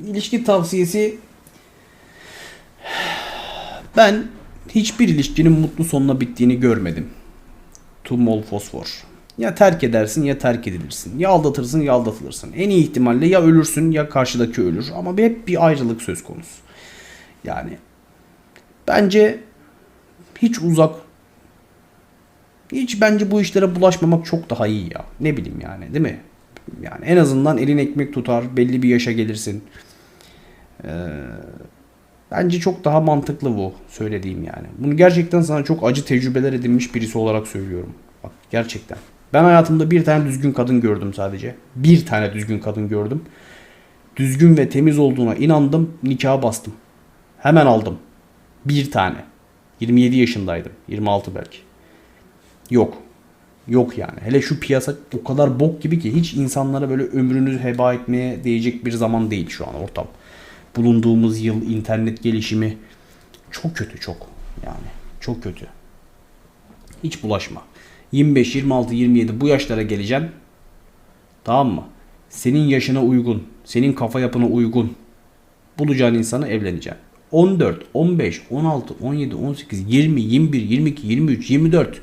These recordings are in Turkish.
ilişki tavsiyesi ben hiçbir ilişkinin mutlu sonla bittiğini görmedim. Tumol fosfor. Ya terk edersin ya terk edilirsin. Ya aldatırsın ya aldatılırsın. En iyi ihtimalle ya ölürsün ya karşıdaki ölür. Ama hep bir ayrılık söz konusu. Yani bence hiç uzak hiç bence bu işlere bulaşmamak çok daha iyi ya. Ne bileyim yani değil mi? Yani en azından elin ekmek tutar. Belli bir yaşa gelirsin. Ee, bence çok daha mantıklı bu söylediğim yani. Bunu gerçekten sana çok acı tecrübeler edinmiş birisi olarak söylüyorum. Bak gerçekten. Ben hayatımda bir tane düzgün kadın gördüm sadece. Bir tane düzgün kadın gördüm. Düzgün ve temiz olduğuna inandım. Nikaha bastım. Hemen aldım. Bir tane. 27 yaşındaydım. 26 belki. Yok. Yok yani. Hele şu piyasa o kadar bok gibi ki hiç insanlara böyle ömrünü heba etmeye değecek bir zaman değil şu an ortam. Bulunduğumuz yıl internet gelişimi çok kötü çok. Yani çok kötü. Hiç bulaşma. 25, 26, 27 bu yaşlara geleceksin. Tamam mı? Senin yaşına uygun, senin kafa yapına uygun bulacağın insanı evleneceksin. 14, 15, 16, 17, 18, 20, 21, 22, 23, 24.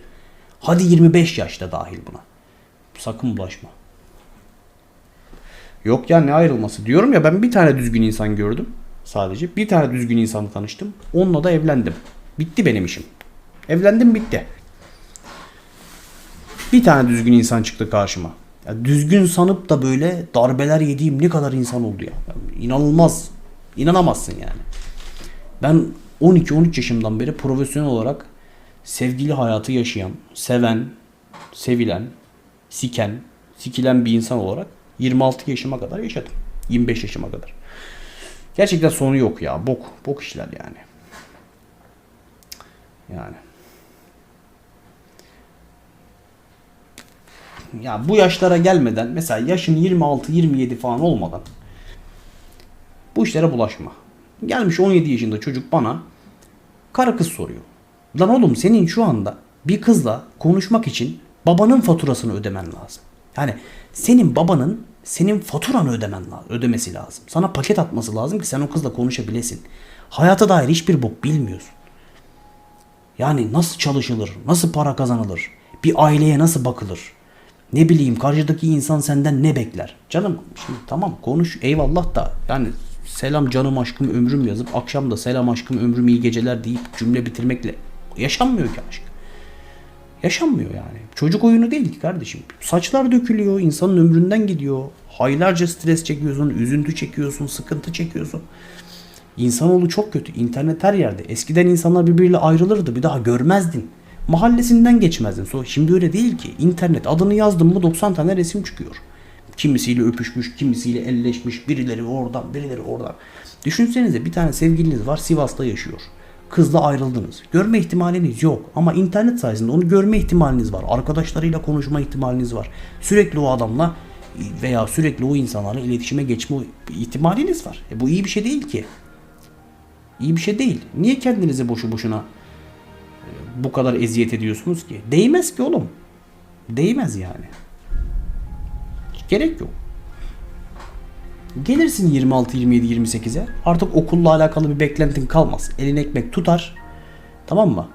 Hadi 25 yaşta dahil buna. Sakın bulaşma. Yok ya ne ayrılması. Diyorum ya ben bir tane düzgün insan gördüm sadece. Bir tane düzgün insanla tanıştım. Onunla da evlendim. Bitti benim işim. Evlendim bitti. Bir tane düzgün insan çıktı karşıma. Ya düzgün sanıp da böyle darbeler yediğim ne kadar insan oldu ya. Ya İnanılmaz. İnanamazsın yani. Ben 12-13 yaşımdan beri profesyonel olarak sevgili hayatı yaşayan, seven, sevilen, siken, sikilen bir insan olarak 26 yaşıma kadar yaşadım. 25 yaşıma kadar. Gerçekten sonu yok ya. Bok. Bok işler yani. Yani. Ya bu yaşlara gelmeden mesela yaşın 26-27 falan olmadan bu işlere bulaşma. Gelmiş 17 yaşında çocuk bana karı kız soruyor. Lan oğlum senin şu anda bir kızla konuşmak için babanın faturasını ödemen lazım. Yani senin babanın senin faturanı ödemen lazım, ödemesi lazım. Sana paket atması lazım ki sen o kızla konuşabilesin. Hayata dair hiçbir bok bilmiyorsun. Yani nasıl çalışılır, nasıl para kazanılır, bir aileye nasıl bakılır, ne bileyim karşıdaki insan senden ne bekler. Canım şimdi tamam konuş eyvallah da yani selam canım aşkım ömrüm yazıp akşam da selam aşkım ömrüm iyi geceler deyip cümle bitirmekle yaşanmıyor ki aşk. Yaşanmıyor yani. Çocuk oyunu değil ki kardeşim. Saçlar dökülüyor, insanın ömründen gidiyor. Haylarca stres çekiyorsun, üzüntü çekiyorsun, sıkıntı çekiyorsun. İnsanoğlu çok kötü. İnternet her yerde. Eskiden insanlar birbiriyle ayrılırdı. Bir daha görmezdin. Mahallesinden geçmezdin. Şimdi öyle değil ki. İnternet adını yazdın mı 90 tane resim çıkıyor. Kimisiyle öpüşmüş, kimisiyle elleşmiş, birileri oradan, birileri oradan. Düşünsenize bir tane sevgiliniz var Sivas'ta yaşıyor. Kızla ayrıldınız. Görme ihtimaliniz yok ama internet sayesinde onu görme ihtimaliniz var. Arkadaşlarıyla konuşma ihtimaliniz var. Sürekli o adamla veya sürekli o insanlarla iletişime geçme ihtimaliniz var. E bu iyi bir şey değil ki. İyi bir şey değil. Niye kendinize boşu boşuna e, bu kadar eziyet ediyorsunuz ki? Değmez ki oğlum. Değmez yani. Gerek yok. Gelirsin 26, 27, 28'e. Artık okulla alakalı bir beklentin kalmaz. Elin ekmek tutar. Tamam mı?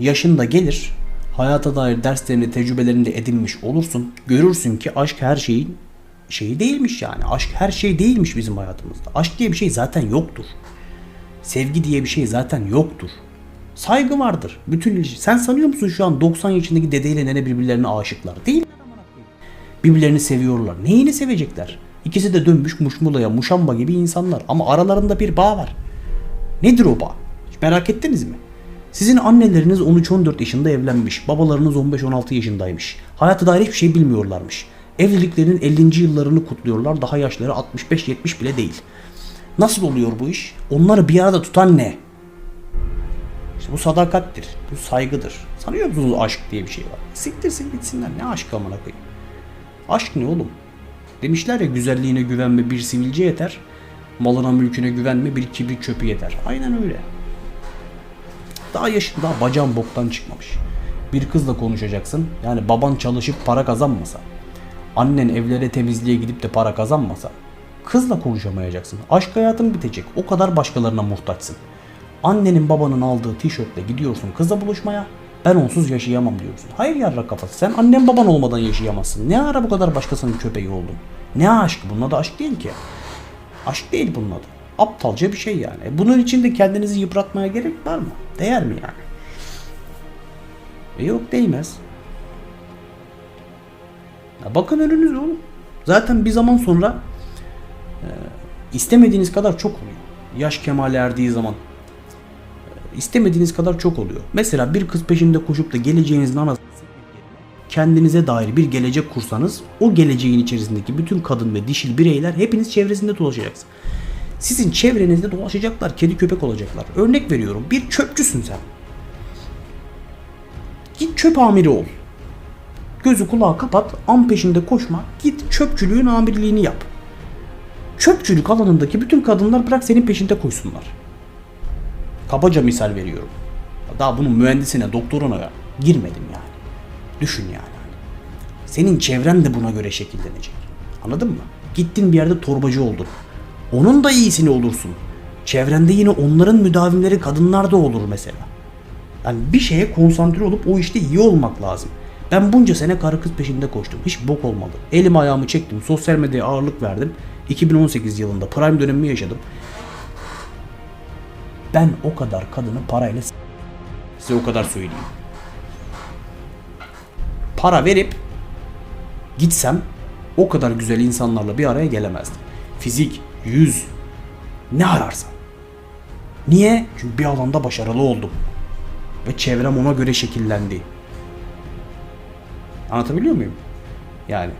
Yaşın da gelir. Hayata dair derslerini, tecrübelerini de edinmiş olursun. Görürsün ki aşk her şeyin şeyi değilmiş yani. Aşk her şey değilmiş bizim hayatımızda. Aşk diye bir şey zaten yoktur. Sevgi diye bir şey zaten yoktur. Saygı vardır. Bütün ilişki. Sen sanıyor musun şu an 90 yaşındaki dedeyle nene birbirlerine aşıklar? Değil. Birbirlerini seviyorlar. Neyini sevecekler? İkisi de dönmüş muşmulaya, muşamba gibi insanlar. Ama aralarında bir bağ var. Nedir o bağ? Hiç merak ettiniz mi? Sizin anneleriniz 13-14 yaşında evlenmiş. Babalarınız 15-16 yaşındaymış. Hayata dair hiçbir şey bilmiyorlarmış. Evliliklerinin 50. yıllarını kutluyorlar. Daha yaşları 65-70 bile değil. Nasıl oluyor bu iş? Onları bir arada tutan ne? İşte bu sadakattir. Bu saygıdır. Sanıyor musunuz aşk diye bir şey var? Siktirsin gitsinler. Ne aşk amına koyayım? Aşk ne oğlum? Demişler ya güzelliğine güvenme bir sivilce yeter. Malına mülküne güvenme bir kibrit çöpü yeter. Aynen öyle. Daha yaşın daha bacağın boktan çıkmamış. Bir kızla konuşacaksın. Yani baban çalışıp para kazanmasa. Annen evlere temizliğe gidip de para kazanmasa. Kızla konuşamayacaksın. Aşk hayatın bitecek. O kadar başkalarına muhtaçsın. Annenin babanın aldığı tişörtle gidiyorsun kızla buluşmaya. Ben onsuz yaşayamam diyorsun. Hayır yarra kafası. Sen annen baban olmadan yaşayamazsın. Ne ara bu kadar başkasının köpeği oldun? Ne aşk? Bunun adı aşk değil ki. Aşk değil bunun adı. Aptalca bir şey yani. E Bunun için de kendinizi yıpratmaya gerek var mı? Değer mi yani? E yok değmez. Ya bakın önünüze oğlum. Zaten bir zaman sonra e, istemediğiniz kadar çok oluyor. Yaş kemale erdiği zaman e, istemediğiniz kadar çok oluyor. Mesela bir kız peşinde koşup da geleceğinizin anasını kendinize dair bir gelecek kursanız o geleceğin içerisindeki bütün kadın ve dişil bireyler hepiniz çevresinde dolaşacaksınız. Sizin çevrenizde dolaşacaklar, kedi köpek olacaklar. Örnek veriyorum bir çöpçüsün sen. Git çöp amiri ol. Gözü kulağı kapat, an peşinde koşma. Git çöpçülüğün amirliğini yap. Çöpçülük alanındaki bütün kadınlar bırak senin peşinde koşsunlar. Kabaca misal veriyorum. Daha bunun mühendisine, doktoruna girmedim yani. Düşün yani. Senin çevren de buna göre şekillenecek. Anladın mı? Gittin bir yerde torbacı oldun. Onun da iyisini olursun. Çevrende yine onların müdavimleri kadınlar da olur mesela. Yani bir şeye konsantre olup o işte iyi olmak lazım. Ben bunca sene karı kız peşinde koştum. Hiç bok olmadı. Elim ayağımı çektim. Sosyal medyaya ağırlık verdim. 2018 yılında prime dönemimi yaşadım. Ben o kadar kadını parayla size o kadar söyleyeyim. Para verip gitsem o kadar güzel insanlarla bir araya gelemezdim. Fizik, yüz, ne ararsan. Niye? Çünkü bir alanda başarılı oldum. Ve çevrem ona göre şekillendi. Anlatabiliyor muyum? Yani.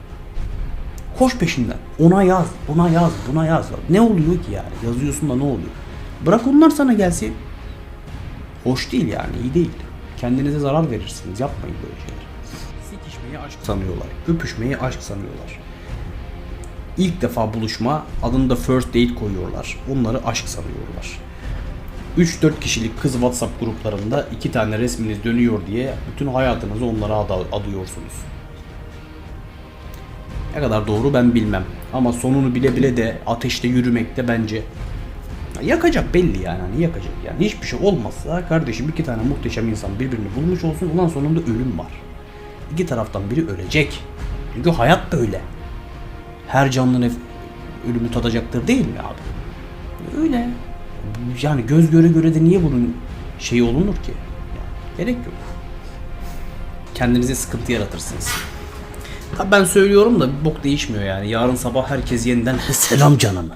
Koş peşinden. Ona yaz, buna yaz, buna yaz. Ne oluyor ki yani? Yazıyorsun da ne oluyor? Bırak onlar sana gelsin. Hoş değil yani, iyi değil. Kendinize zarar verirsiniz. Yapmayın böyle şeyler. Sikişmeyi aşk sanıyorlar. Öpüşmeyi aşk sanıyorlar. İlk defa buluşma adında first date koyuyorlar. Onları aşk sanıyorlar. 3-4 kişilik kız WhatsApp gruplarında iki tane resminiz dönüyor diye bütün hayatınızı onlara adıyorsunuz. Ne kadar doğru ben bilmem. Ama sonunu bile bile de ateşte yürümekte bence yakacak belli yani hani yakacak yani hiçbir şey olmazsa kardeşim iki tane muhteşem insan birbirini bulmuş olsun ulan sonunda ölüm var. İki taraftan biri ölecek. Çünkü hayat böyle. Her canlı ölümü tadacaktır değil mi abi? Öyle. Yani göz göre göre de niye bunun şeyi olunur ki? Yani gerek yok. Kendinize sıkıntı yaratırsınız. Tabi ben söylüyorum da bok değişmiyor yani. Yarın sabah herkes yeniden selam canım.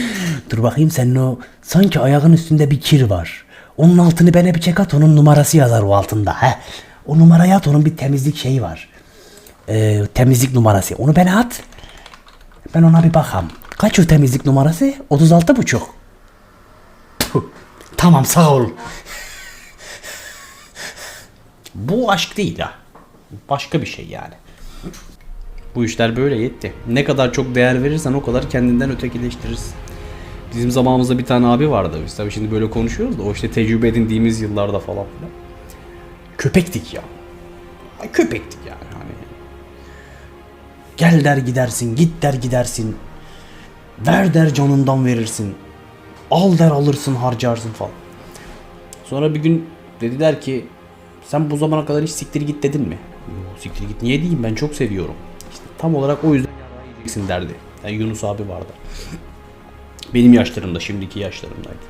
Dur bakayım senin o sanki ayağın üstünde bir kir var. Onun altını bana bir çek at onun numarası yazar o altında. He. O numaraya at onun bir temizlik şeyi var. Ee, temizlik numarası. Onu bana at. Ben ona bir bakam. Kaç o temizlik numarası? 36 buçuk. Tamam sağ ol. Bu aşk değil ha. Başka bir şey yani. Bu işler böyle yetti. Ne kadar çok değer verirsen o kadar kendinden ötekileştirirsin. Bizim zamanımızda bir tane abi vardı. Biz tabii şimdi böyle konuşuyoruz da o işte tecrübe edindiğimiz yıllarda falan filan. Köpektik ya. Köpektik yani. Hani gel der gidersin, git der gidersin. Ver der canından verirsin. Al der alırsın harcarsın falan. Sonra bir gün dediler ki sen bu zamana kadar hiç siktir git dedin mi? Siktir git niye diyeyim ben çok seviyorum. İşte tam olarak o yüzden yiyeceksin derdi. Yani Yunus abi vardı. Benim yaşlarımda şimdiki yaşlarımdaydı.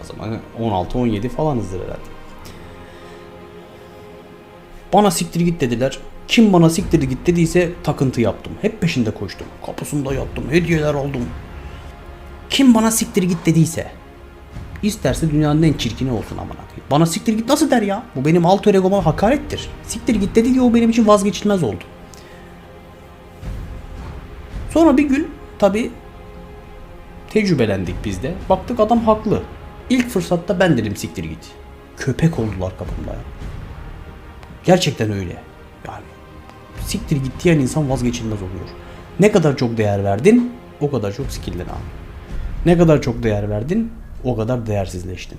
O zaman 16-17 falanızdır herhalde. Bana siktir git dediler. Kim bana siktir git dediyse takıntı yaptım. Hep peşinde koştum. Kapısında yattım. Hediyeler aldım. Kim bana siktir git dediyse İsterse dünyanın en çirkini olsun amına koyayım. Bana siktir git nasıl der ya? Bu benim alt egoma hakarettir. Siktir git dedi diye o benim için vazgeçilmez oldu. Sonra bir gün tabi tecrübelendik biz de. Baktık adam haklı. İlk fırsatta ben dedim siktir git. Köpek oldular kapımda ya. Gerçekten öyle. Yani siktir git diyen insan vazgeçilmez oluyor. Ne kadar çok değer verdin o kadar çok sikildin abi. Ne kadar çok değer verdin o kadar değersizleştin.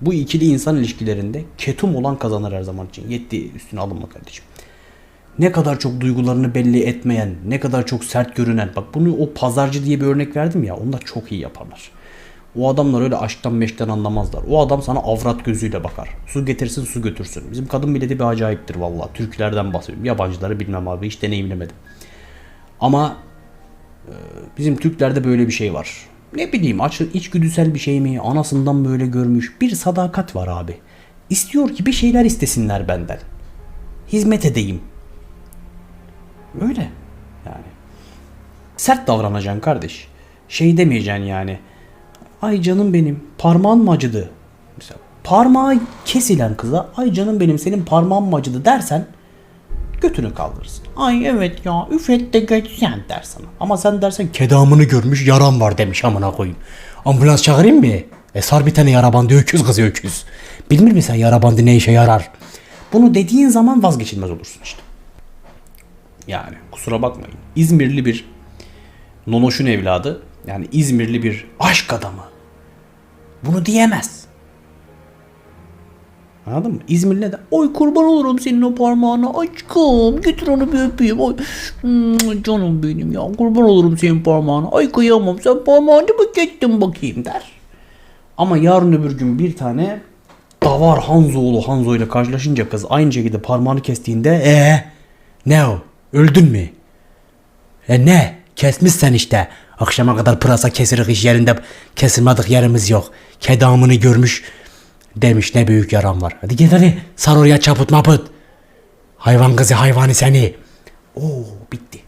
Bu ikili insan ilişkilerinde ketum olan kazanır her zaman için. Yetti üstüne alınma kardeşim. ne kadar çok duygularını belli etmeyen, ne kadar çok sert görünen. Bak bunu o pazarcı diye bir örnek verdim ya. Onlar çok iyi yaparlar. O adamlar öyle aşktan meşten anlamazlar. O adam sana avrat gözüyle bakar. Su getirsin su götürsün. Bizim kadın milleti bir acayiptir vallahi. Türklerden bahsediyorum. Yabancıları bilmem abi hiç deneyimlemedim. Ama e, bizim Türklerde böyle bir şey var. Ne bileyim aç, içgüdüsel bir şey mi? Anasından böyle görmüş. Bir sadakat var abi. İstiyor ki bir şeyler istesinler benden. Hizmet edeyim. Öyle yani. Sert davranacaksın kardeş. Şey demeyeceksin yani. Ay canım benim parmağın mı acıdı? Mesela parmağı kesilen kıza ay canım benim senin parmağın mı acıdı dersen götünü kaldırırsın. Ay evet ya üflet de geçsen der sana. Ama sen dersen Kedamını görmüş yaram var demiş amına koyayım. Ambulans çağırayım mı? E sar bir tane yara bandı öküz kızı öküz. Bilmir misin sen yara bandı ne işe yarar? bunu dediğin zaman vazgeçilmez olursun işte. Yani kusura bakmayın. İzmirli bir nonoşun evladı yani İzmirli bir aşk adamı bunu diyemez. Anladın mı? İzmirli de oy kurban olurum senin o parmağına aşkım götür onu bir öpeyim oy Hmm, canım benim ya kurban olurum senin parmağına ay kıyamam sen parmağını mı geçtin bakayım der. Ama yarın öbür gün bir tane davar Hanzoğlu Hanzo ile karşılaşınca kız aynı şekilde parmağını kestiğinde E ne o? Öldün mü? E ne? Kesmişsen işte. Akşama kadar pırasa kesirik iş yerinde kesilmedik yerimiz yok. Kedamını görmüş demiş ne büyük yaram var. Hadi git hadi sar oraya çaput maput. Hayvan kızı hayvanı seni. Oo bitti.